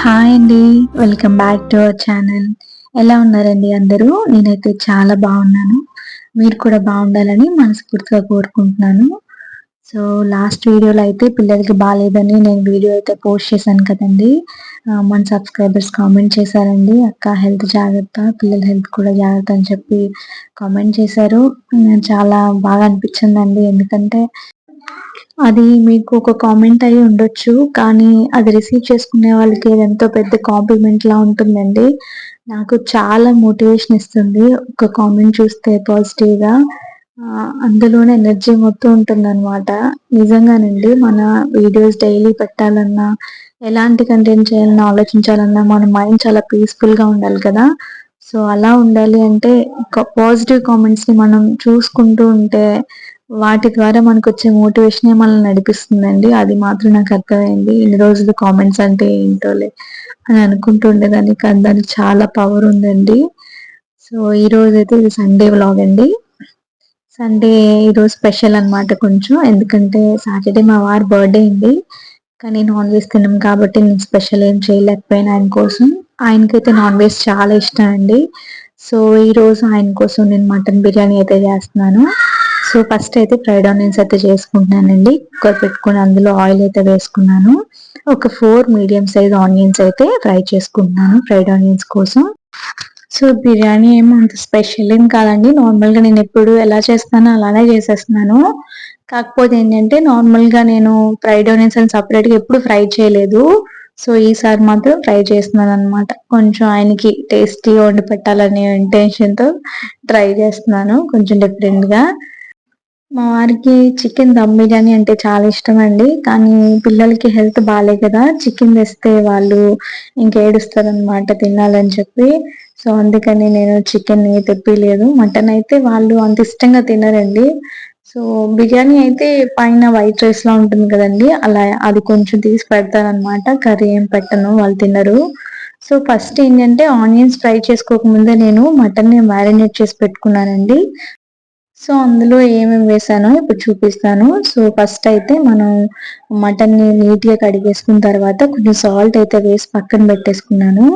Hi అండి. Welcome back to our channel ఎలా ఉన్నారండి అందరూ? నేనైతే చాలా బాగున్నాను. మీరు కూడా బాగుండాలని మనస్ఫూర్తిగా కోరుకుంటున్నాను. సో లాస్ట్ వీడియోలో అయితే పిల్లలకి బాగాలేదని నేను వీడియో అయితే పోస్ట్ చేశాను కదండి. మన సబ్స్క్రైబర్స్ కామెంట్ చేశారండి. అక్క హెల్త్ జాగ్రత్త పిల్లల హెల్త్ కూడా జాగ్రత్త అని చెప్పి కామెంట్ చేశారు. చాలా బాగా అనిపించిందండి. ఎందుకంటే అది మీకు ఒక కామెంట్ అయి ఉండొచ్చు కానీ అది రిసీవ్ చేసుకునే వాళ్ళకి ఎంతో పెద్ద కాంప్లిమెంట్ లా ఉంటుందండి. నాకు చాలా మోటివేషన్ ఇస్తుంది ఒక కామెంట్ చూస్తే పాజిటివ్గా. అందులోనే ఎనర్జీ మొత్తం ఉంటుంది అనమాట నిజంగానండి మన వీడియోస్ డైలీ పెట్టాలన్నా ఎలాంటి కంటెంట్ చేయాలన్నా ఆలోచించాలన్నా మన మైండ్ చాలా పీస్ఫుల్గా ఉండాలి కదా. సో అలా ఉండాలి అంటే పాజిటివ్ కామెంట్స్ని మనం చూసుకుంటూ ఉంటే వాటి ద్వారా మనకు వచ్చే మోటివేషన్ మనల్ని నడిపిస్తుందండి. అది మాత్రం నాకు అర్థమైంది. ఇన్ని రోజులు కామెంట్స్ అంటే ఏంటోలే అని అనుకుంటుండే దానికి కానీ దానికి చాలా పవర్ ఉందండి. సో ఈ రోజు అయితే ఇది సండే వ్లాగ్ అండి. సండే ఈరోజు స్పెషల్ అనమాట కొంచెం. ఎందుకంటే సాటర్డే మా వారి బర్త్డే అండి. కానీ నాన్ వెజ్ తిన్నాం కాబట్టి నేను స్పెషల్ ఏం చేయలేకపోయినా ఆయన కోసం. ఆయనకైతే నాన్ వెజ్ చాలా ఇష్టం అండి. సో ఈరోజు ఆయన కోసం నేను మటన్ బిర్యానీ అయితే చేస్తున్నాను. సో ఫస్ట్ అయితే ఫ్రైడ్ ఆనియన్స్ అయితే చేసుకుంటున్నానండి. కుక్కర్ పెట్టుకుని అందులో ఆయిల్ అయితే వేసుకున్నాను. ఒక ఫోర్ మీడియం సైజ్ ఆనియన్స్ అయితే ఫ్రై చేసుకుంటున్నాను ఫ్రైడ్ ఆనియన్స్ కోసం. సో బిర్యానీ ఏమో అంత స్పెషల్ ఏం కాదండి. నార్మల్గా నేను ఎప్పుడు ఎలా చేస్తానో అలానే చేసేస్తున్నాను. కాకపోతే ఏంటంటే నార్మల్గా నేను ఫ్రైడ్ ఆనియన్స్ అని సపరేట్గా ఎప్పుడు ఫ్రై చేయలేదు. సో ఈసారి మాత్రం ఫ్రై చేస్తున్నాను అనమాట కొంచెం ఆయనకి టేస్టీగా వండి పెట్టాలనే ఇంటెన్షన్తో ట్రై చేస్తున్నాను. కొంచెం డిఫరెంట్గా మా వారికి చికెన్ దమ్ బిర్యానీ అంటే చాలా ఇష్టం అండి కానీ పిల్లలకి హెల్త్ బాగాలే కదా. చికెన్ తెస్తే వాళ్ళు ఇంకేడుస్తారు అనమాట తినాలని చెప్పి. సో అందుకని నేను చికెన్ తెప్పిలేదు. మటన్ అయితే వాళ్ళు అంత ఇష్టంగా తినరండి. సో బిర్యానీ అయితే పైన వైట్ రైస్ లా ఉంటుంది కదండి. అలా అది కొంచెం తీసి పెడతాను అనమాట కర్రీ ఏం పెట్టను వాళ్ళు తినరు. సో ఫస్ట్ ఏంటంటే ఆనియన్స్ ఫ్రై చేసుకోకముందే నేను మటన్ని మ్యారినేట్ చేసి పెట్టుకున్నానండి. సో అందులో ఏమేమి వేసానో ఇప్పుడు చూపిస్తాను. సో ఫస్ట్ అయితే మనం మటన్ని కడిగేసుకున్న తర్వాత కొంచెం సాల్ట్ అయితే వేసి పక్కన పెట్టేసుకున్నాను.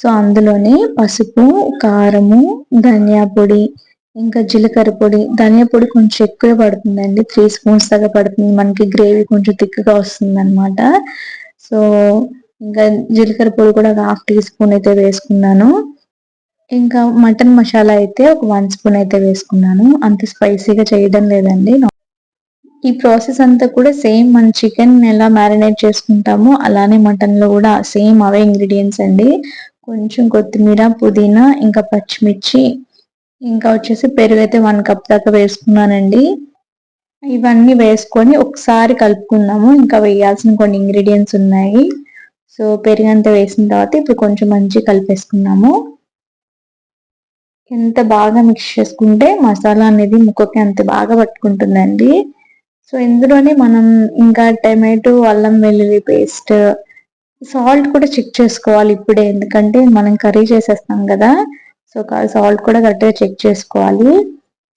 సో అందులోనే పసుపు కారము ధనియా పొడి ఇంకా జీలకర్ర పొడి. ధనియా పొడి కొంచెం ఎక్కువ పడుతుందండి. త్రీ స్పూన్స్ దాకా పడుతుంది. మనకి గ్రేవీ కొంచెం థిక్గా వస్తుంది అనమాట సో ఇంకా జీలకర్ర పొడి కూడా హాఫ్ టీ స్పూన్ అయితే వేసుకున్నాను. ఇంకా మటన్ మసాలా అయితే ఒక వన్ స్పూన్ అయితే వేసుకున్నాను. అంత స్పైసీగా చేయడం లేదండి. ఈ ప్రాసెస్ అంతా కూడా సేమ్ మన చికెన్ ఎలా మ్యారినేట్ చేసుకుంటామో అలానే మటన్లో కూడా సేమ్ అవే ఇంగ్రీడియంట్స్ అండి. కొంచెం కొత్తిమీర పుదీనా ఇంకా పచ్చిమిర్చి ఇంకా వచ్చేసి పెరుగు అయితే వన్ కప్ దాకా వేసుకున్నానండి. ఇవన్నీ వేసుకొని ఒకసారి కలుపుకున్నాము ఇంకా వేయాల్సిన కొన్ని ఇంగ్రీడియంట్స్ ఉన్నాయి. సో పెరుగు అంతా వేసిన తర్వాత ఇప్పుడు కొంచెం మంచిగా కలిపేసుకున్నాము. ఎంత బాగా మిక్స్ చేసుకుంటే మసాలా అనేది ముక్కకి అంత బాగా పట్టుకుంటుందండి. సో ఇందులోనే మనం ఇంకా టమాటో అల్లం వెల్లుల్లి పేస్ట్ సాల్ట్ కూడా చెక్ చేసుకోవాలి ఇప్పుడే. ఎందుకంటే మనం కర్రీ చేసేస్తాం కదా. సో సాల్ట్ కూడా కరెక్ట్గా చెక్ చేసుకోవాలి.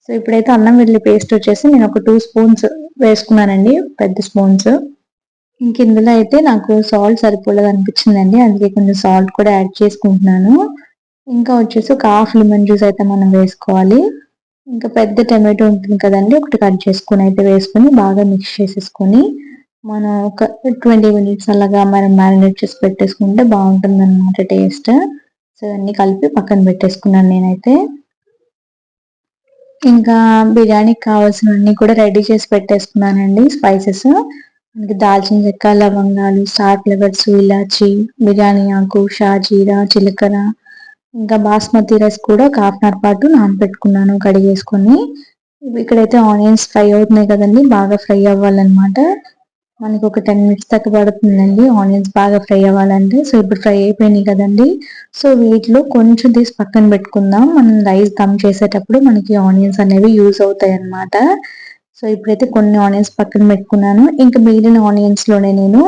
సో ఇప్పుడైతే అల్లం వెల్లుల్లి పేస్ట్ వచ్చేసి నేను ఒక టూ స్పూన్స్ వేసుకున్నానండి పెద్ద స్పూన్స్ ఇంక ఇందులో అయితే నాకు సాల్ట్ సరిపోలేదు అనిపించిందండి. అందుకే కొంచెం సాల్ట్ కూడా యాడ్ చేసుకుంటున్నాను. ఇంకా వచ్చేసి ఒక హాఫ్ లెమన్ జ్యూస్ అయితే మనం వేసుకోవాలి. ఇంకా పెద్ద టమాటో ఉంటుంది కదండి ఒకటి కట్ చేసుకుని అయితే వేసుకొని బాగా మిక్స్ చేసేసుకొని మనం ఒక ట్వంటీ మినిట్స్ అలాగా మనం మ్యారినేట్ చేసి పెట్టేసుకుంటే బాగుంటుంది అనమాట టేస్ట్. సో అన్ని కలిపి పక్కన పెట్టేసుకున్నాను నేనైతే. ఇంకా బిర్యానీకి కావాల్సినవన్నీ కూడా రెడీ చేసి పెట్టేసుకున్నానండి స్పైసెస్. మనకి దాల్చిన చెక్క లవంగాలు స్టార్ ఫ్లేవర్స్ ఇలాచి బిర్యానీ ఆకు షాజీరా జీలకర్ర ఇంకా బాస్మతి రైస్ కూడా ఒక హాఫ్ అన్ అవర్ పాటు నానబెట్టుకున్నాను కడిగేసుకొని. ఇక్కడైతే ఆనియన్స్ ఫ్రై అవుతున్నాయి కదండి బాగా ఫ్రై అవ్వాలన్నమాట. మనకి ఒక టెన్ మినిట్స్ దాకా పడుతుందండి ఆనియన్స్ బాగా ఫ్రై అవ్వాలంటే. సో ఇప్పుడు ఫ్రై అయిపోయినాయి కదండి. సో వీటిలో కొంచెం తీసి పక్కన పెట్టుకుందాం. మనం రైస్ దమ్ చేసేటప్పుడు మనకి ఆనియన్స్ అనేవి యూజ్ అవుతాయి అన్నమాట సో ఇప్పుడైతే కొన్ని ఆనియన్స్ పక్కన పెట్టుకున్నాను. ఇంకా మిగిలిన ఆనియన్స్లోనే నేను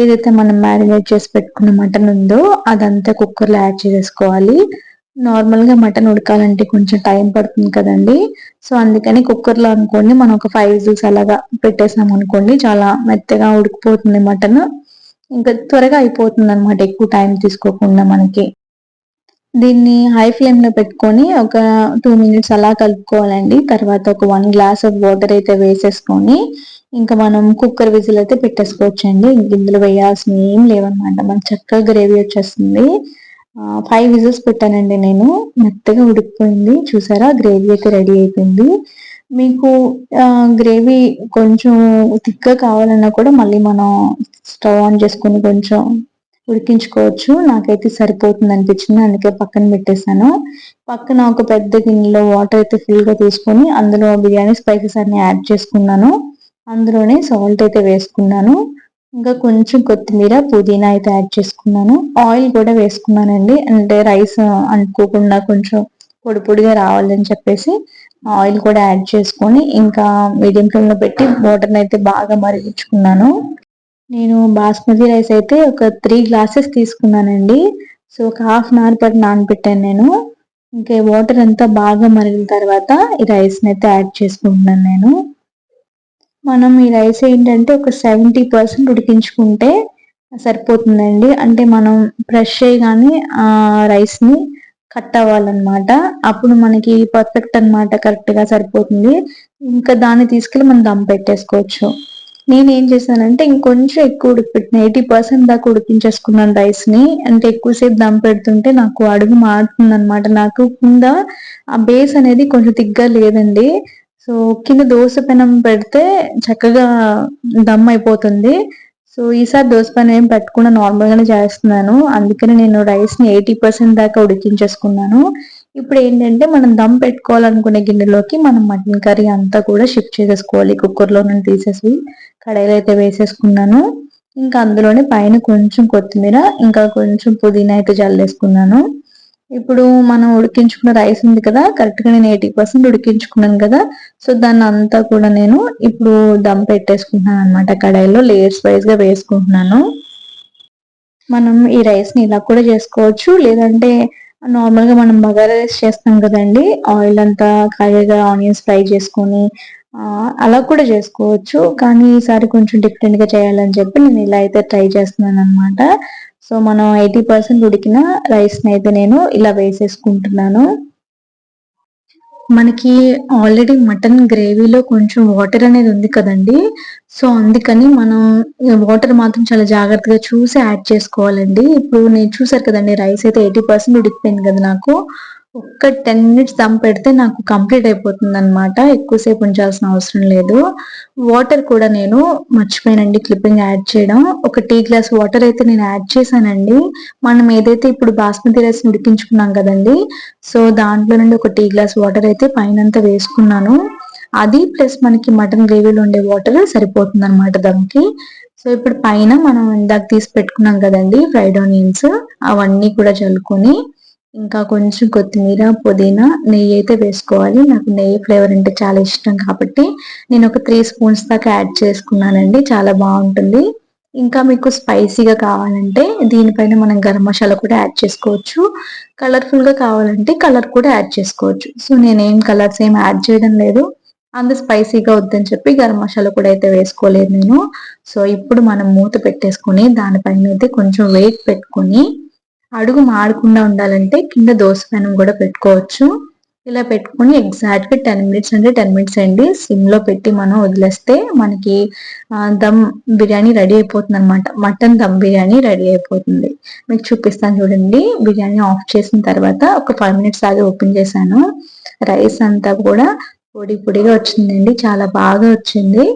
ఏదైతే మనం మ్యారినేట్ చేసి పెట్టుకున్న మటన్ ఉందో అదంతా కుక్కర్లో యాడ్ చేసేసుకోవాలి. నార్మల్గా మటన్ ఉడకాలంటే కొంచెం టైం పడుతుంది కదండి. సో అందుకని కుక్కర్లో అనుకోండి మనం ఒక ఫైవ్ విజిల్స్ అలాగా పెట్టేసాం అనుకోండి చాలా మెత్తగా ఉడికిపోతుంది మటన్. ఇంకా త్వరగా అయిపోతుంది అనమాట ఎక్కువ టైం తీసుకోకుండా మనకి. దీన్ని హై ఫ్లేమ్లో పెట్టుకొని ఒక టూ మినిట్స్ అలా కలుపుకోవాలండి. తర్వాత ఒక వన్ గ్లాస్ ఆఫ్ వాటర్ అయితే వేసేసుకొని ఇంకా మనం కుక్కర్ విజిల్ అయితే పెట్టేసుకోవచ్చు అండి ఇందులో వేయాల్సిన ఏం లేవన్నమాట. మనకి చక్కగా గ్రేవీ వచ్చేస్తుంది. ఫైవ్ విజిల్స్ పెట్టానండి నేను. మెత్తగా ఉడికిపోయింది. చూసారా? గ్రేవీ అయితే రెడీ అయిపోయింది. మీకు గ్రేవీ కొంచెం థిక్గా కావాలన్నా కూడా మళ్ళీ మనం స్టవ్ ఆన్ చేసుకుని కొంచెం ఉడికించుకోవచ్చు. నాకైతే సరిపోతుంది అనిపించింది. అందుకే పక్కన పెట్టేశాను. పక్కన ఒక పెద్ద గిన్నెలో వాటర్ అయితే ఫుల్గా తీసుకొని అందులో బిర్యానీ స్పైసెస్ అన్ని యాడ్ చేసుకున్నాను. అందులోనే సాల్ట్ అయితే వేసుకున్నాను. ఇంకా కొంచెం కొత్తిమీర పుదీనా అయితే యాడ్ చేసుకున్నాను. ఆయిల్ కూడా వేసుకున్నానండి. అంటే రైస్ అనుకోకుండా కొంచెం పొడి పొడిగా రావాలని చెప్పేసి ఆయిల్ కూడా యాడ్ చేసుకొని ఇంకా మీడియం ఫ్లేమ్లో పెట్టి వాటర్ని అయితే బాగా మరిగించుకున్నాను. నేను బాస్మతి రైస్ అయితే ఒక త్రీ గ్లాసెస్ తీసుకున్నానండి. సో ఒక హాఫ్ అన్ అవర్ పాటు నానబెట్టాను నేను. ఇంకా వాటర్ అంతా బాగా మరిగిన తర్వాత ఈ రైస్ని అయితే యాడ్ చేసుకుంటున్నాను నేను. మనం ఈ రైస్ ఏంటంటే ఒక సెవెంటీ పర్సెంట్ ఉడికించుకుంటే సరిపోతుందండి. అంటే మనం ఫ్రెష్ చేయగానే ఆ రైస్ని కట్ అవ్వాలన్నమాట. అప్పుడు మనకి పర్ఫెక్ట్ అనమాట కరెక్ట్గా సరిపోతుంది. ఇంకా దాన్ని తీసుకెళ్ళి మనం దమ్ పెట్టేసుకోవచ్చు. నేను ఏం చేశానంటే ఇంకొంచెం ఎక్కువ ఉడికిపెట్టిన ఎయిటీ పర్సెంట్ దాకా ఉడికించేసుకున్నాను రైస్ని అంటే ఎక్కువసేపు దమ్ పెడుతుంటే నాకు అడుగు మారుతుంది అనమాట నాకు కింద ఆ బేస్ అనేది కొంచెం తిగ్గా లేదండి. సో కింద దోశ పెనం పెడితే చక్కగా దమ్ అయిపోతుంది. సో ఈసారి దోశ పెనం ఏం పెట్టకుండా నార్మల్గానే చేస్తున్నాను. అందుకని నేను రైస్ని ఎయిటీ పర్సెంట్ దాకా ఉడికించేసుకున్నాను. ఇప్పుడు ఏంటంటే మనం దమ్ పెట్టుకోవాలనుకునే గిన్నెలోకి మనం మటన్ కర్రీ అంతా కూడా షిఫ్ట్ చేసేసుకోవాలి. కుక్కర్లో నుండి తీసేసి కడాయిలో అయితే వేసేసుకున్నాను. ఇంకా అందులోనే పైన కొంచెం కొత్తిమీర ఇంకా కొంచెం పుదీనా అయితే జల్లేసుకున్నాను. ఇప్పుడు మనం ఉడికించుకున్న రైస్ ఉంది కదా కరెక్ట్గా నేను ఎయిటీ పర్సెంట్ ఉడికించుకున్నాను కదా సో దాన్ని అంతా కూడా నేను ఇప్పుడు దమ్ పెట్టేసుకుంటున్నాను అనమాట కడాయిలో లేయర్స్ వైజ్గా వేసుకుంటున్నాను. మనం ఈ రైస్ని ఇలా కూడా చేసుకోవచ్చు. లేదంటే నార్మల్గా మనం బగారా రైస్ చేస్తాం కదండి ఆయిల్ అంతా కాయగా ఆనియన్స్ ఫ్రై చేసుకొని అలా కూడా చేసుకోవచ్చు. కానీ ఈసారి కొంచెం డిఫరెంట్గా చేయాలని చెప్పి నేను ఇలా అయితే ట్రై చేస్తున్నాను అనమాట సో మనం ఎయిటీ పర్సెంట్ ఉడికిన రైస్ని అయితే నేను ఇలా వేసేసుకుంటున్నాను. మనకి ఆల్రెడీ మటన్ గ్రేవీలో కొంచెం వాటర్ అనేది ఉంది కదండి. సో అందుకని మనం వాటర్ మాత్రం చాలా జాగ్రత్తగా చూసి యాడ్ చేసుకోవాలండి. ఇప్పుడు నేను చూసారు కదండి రైస్ అయితే ఎయిటీ పర్సెంట్ ఉడికిపోయింది కదా నాకు. ఒక్క టెన్ మినిట్స్ దమ్ పెడితే నాకు కంప్లీట్ అయిపోతుంది అనమాట ఎక్కువసేపు ఉంచాల్సిన అవసరం లేదు. వాటర్ కూడా నేను మర్చిపోయానండి క్లిప్పింగ్ యాడ్ చేయడం. ఒక టీ గ్లాస్ వాటర్ అయితే నేను యాడ్ చేశానండి. మనం ఏదైతే ఇప్పుడు బాస్మతి రైస్ ఉడికించుకున్నాం కదండి సో దాంట్లో నుండి ఒక టీ గ్లాస్ వాటర్ అయితే పైన వేసుకున్నాను. అది ప్లస్ మనకి మటన్ గ్రేవీలో ఉండే వాటర్ సరిపోతుంది అనమాట దమ్కి. సో ఇప్పుడు పైన మనం ఇందాక తీసి పెట్టుకున్నాం కదండి ఫ్రైడ్ ఆనియన్స్ అవన్నీ కూడా చల్లుకొని ఇంకా కొంచెం కొత్తిమీర పుదీనా నెయ్యి అయితే వేసుకోవాలి. నాకు నెయ్యి ఫ్లేవర్ అంటే చాలా ఇష్టం కాబట్టి నేను ఒక త్రీ స్పూన్స్ దాకా యాడ్ చేసుకున్నానండి. చాలా బాగుంటుంది. ఇంకా మీకు స్పైసీగా కావాలంటే దీనిపైన మనం గరం మసాలా కూడా యాడ్ చేసుకోవచ్చు. కలర్ఫుల్గా కావాలంటే కలర్ కూడా యాడ్ చేసుకోవచ్చు. సో నేనేం కలర్స్ ఏం యాడ్ చేయడం లేదు. అంత స్పైసీగా వద్దని చెప్పి గరం మసాలా కూడా అయితే వేసుకోలేదు నేను. సో ఇప్పుడు మనం మూత పెట్టేసుకొని దానిపైన అయితే కొంచెం వెయిట్ పెట్టుకొని అడుగు మాడకుండా ఉండాలంటే కింద దోశ పెనం కూడా పెట్టుకోవచ్చు. ఇలా పెట్టుకుని ఎగ్జాక్ట్గా టెన్ మినిట్స్ అంటే టెన్ మినిట్స్ అండి. సిమ్లో పెట్టి మనం వదిలేస్తే మనకి దమ్ బిర్యానీ రెడీ అయిపోతుంది అనమాట మటన్ దమ్ బిర్యానీ రెడీ అయిపోతుంది. మీకు చూపిస్తాను చూడండి. బిర్యానీ ఆఫ్ చేసిన తర్వాత ఒక ఫైవ్ మినిట్స్ ఆగి ఓపెన్ చేశాను. రైస్ అంతా కూడా పొడి పొడిగా వచ్చిందండి. చాలా బాగా వచ్చింది.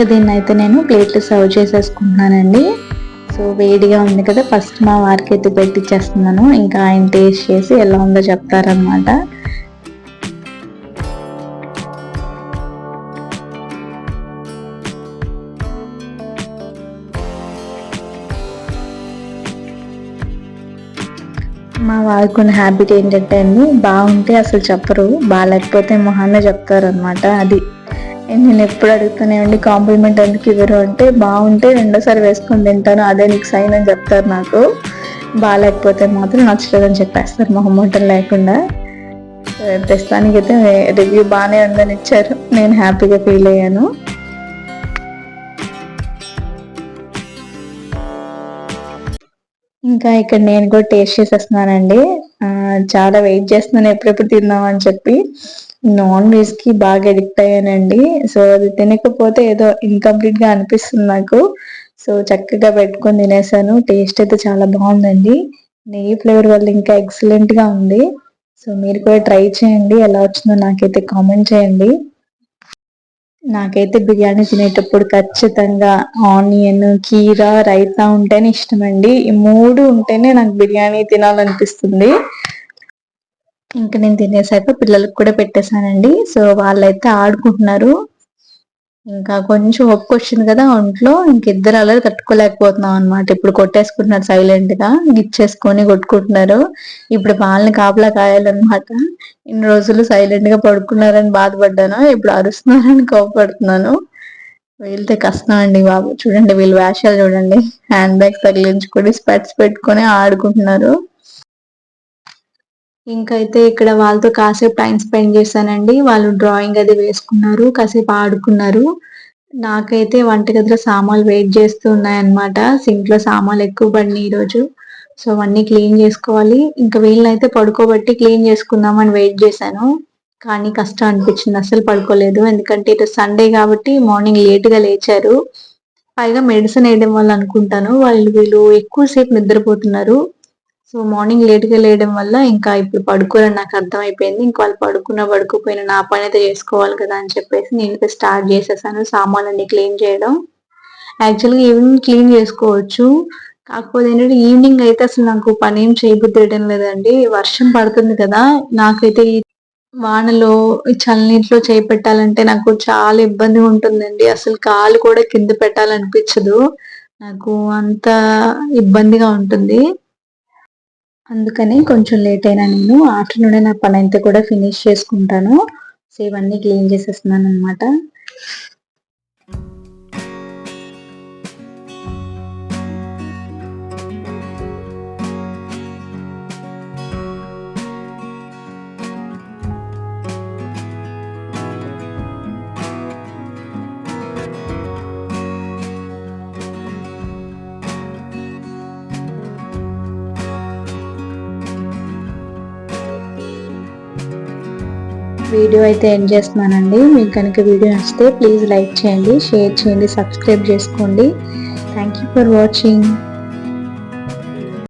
ఇంకా దీన్ని అయితే నేను ప్లేట్లు సర్వ్ చేసేసుకుంటున్నానండి. సో వేడిగా ఉంది కదా ఫస్ట్ మా వారికి అయితే పెట్టిచ్చేస్తున్నాను. ఇంకా ఆయన టేస్ట్ చేసి ఎలా ఉందో చెప్తారనమాట మా వాడుకున్న హ్యాబిట్ ఏంటంటే అండి బాగుంటే అసలు చెప్పరు బాగాలేకపోతే మొహాన్నే చెప్తారనమాట అది నేను ఎప్పుడు అడుగుతూనే ఉండి కాంప్లిమెంట్ ఎందుకు ఇవ్వరు అంటే బాగుంటే రెండోసారి వేసుకొని తింటాను అదే నీకు సైన్ అని చెప్తారు నాకు. బాగాలేకపోతే మాత్రం నచ్చలేదని చెప్పేస్తారు మొహమ్మటం లేకుండా. ప్రస్తుతానికైతే రివ్యూ బాగానే ఉందని ఇచ్చారు. నేను హ్యాపీగా ఫీల్ అయ్యాను. ఇంకా ఇక్కడ నేను కూడా టేస్ట్ చేసేస్తున్నానండి. చాలా వెయిట్ చేస్తున్నాను ఎప్పుడెప్పుడు తిందామని చెప్పి. నాన్ వెజ్కి బాగా అడిక్ట్ అయ్యానండి. సో అది తినకపోతే ఏదో ఇన్కంప్లీట్గా అనిపిస్తుంది నాకు. సో చక్కగా పెట్టుకొని తినేసాను. టేస్ట్ అయితే చాలా బాగుందండి. నెయ్యి ఫ్లేవర్ వల్ల ఇంకా ఎక్సలెంట్గా ఉంది. సో మీరు కూడా ట్రై చేయండి. ఎలా వచ్చిందో నాకైతే కామెంట్ చేయండి. నాకైతే బిర్యానీ తినేటప్పుడు ఖచ్చితంగా ఆనియన్ కీరా రైతా ఉంటేనే ఇష్టం అండి ఈ మూడు ఉంటేనే నాకు బిర్యానీ తినాలనిపిస్తుంది. ఇంకా నేను తినేసాక పిల్లలకు కూడా పెట్టేశానండి. సో వాళ్ళైతే ఆడుకుంటున్నారు. ఇంకా కొంచెం ఒప్పు వచ్చింది కదా ఒంట్లో. ఇంకిద్దరు అలా తట్టుకోలేకపోతున్నాం అనమాట ఇప్పుడు కొట్టేసుకుంటున్నారు సైలెంట్గా గిచ్చేసుకొని కొట్టుకుంటున్నారు. ఇప్పుడు వాళ్ళని కాపలా కాయాలన్నమాట. ఇన్ని రోజులు సైలెంట్గా పడుకున్నారని బాధపడ్డాను. ఇప్పుడు అరుస్తున్నారని కోపడుతున్నాను. వీళ్ళతో కష్టం అండి బాబు. చూడండి వీళ్ళు వేషాలు చూడండి. హ్యాండ్ బ్యాగ్ తగిలించుకొని స్పెట్స్ పెట్టుకొని ఆడుకుంటున్నారు. ఇంకైతే ఇక్కడ వాళ్ళతో కాసేపు టైం స్పెండ్ చేశానండి. వాళ్ళు డ్రాయింగ్ అది వేసుకున్నారు కాసేపు ఆడుకున్నారు. నాకైతే వంటగదిలో సామాన్లు వెయిట్ చేస్తూ ఉన్నాయన్నమాట. సింక్లో సామాన్లు ఎక్కువ పడినాయి ఈరోజు. సో అవన్నీ క్లీన్ చేసుకోవాలి. ఇంకా వీళ్ళనైతే పడుకోబట్టి క్లీన్ చేసుకుందామని వెయిట్ చేశాను. కానీ కష్టం అనిపించింది. అసలు పడుకోలేదు. ఎందుకంటే ఇటు సండే కాబట్టి మార్నింగ్ లేట్గా లేచారు. పైగా మెడిసిన్ వేయడం వల్ల అనుకుంటాను. వాళ్ళు వీళ్ళు ఎక్కువసేపు నిద్రపోతున్నారు. సో మార్నింగ్ లేట్గా లేయడం వల్ల ఇంకా ఇప్పుడు పడుకోరని నాకు అర్థమైపోయింది. ఇంకా వాళ్ళు పడుకున్న పడుకోపోయిన నా పని అయితే చేసుకోవాలి కదా అని చెప్పేసి నేను స్టార్ట్ చేసేసాను సామాన్లన్నీ క్లీన్ చేయడం. యాక్చువల్గా ఈవినింగ్ క్లీన్ చేసుకోవచ్చు. కాకపోతే ఏంటంటే ఈవినింగ్ అయితే అసలు నాకు పని ఏం చేయబుద్ధేయడం లేదండి. వర్షం పడుతుంది కదా నాకైతే ఈ వానలో చల్లనీటిలో చేయి పెట్టాలంటే నాకు చాలా ఇబ్బంది ఉంటుందండి. అసలు కాలు కూడా కింద పెట్టాలనిపించదు. నాకు అంత ఇబ్బందిగా ఉంటుంది. అందుకని కొంచెం లేట్ అయినా నేను ఆఫ్టర్నూన్ నా పని అంతా కూడా ఫినిష్ చేసుకుంటాను. సో ఇవన్నీ క్లీన్ చేసేస్తున్నాను అనమాట వీడియో అయితే ఎండ్ చేస్తున్నానండి. మీకు కనుక వీడియో నచ్చితే ప్లీజ్ లైక్ చేయండి షేర్ చేయండి సబ్స్క్రైబ్ చేసుకోండి. Thank you for watching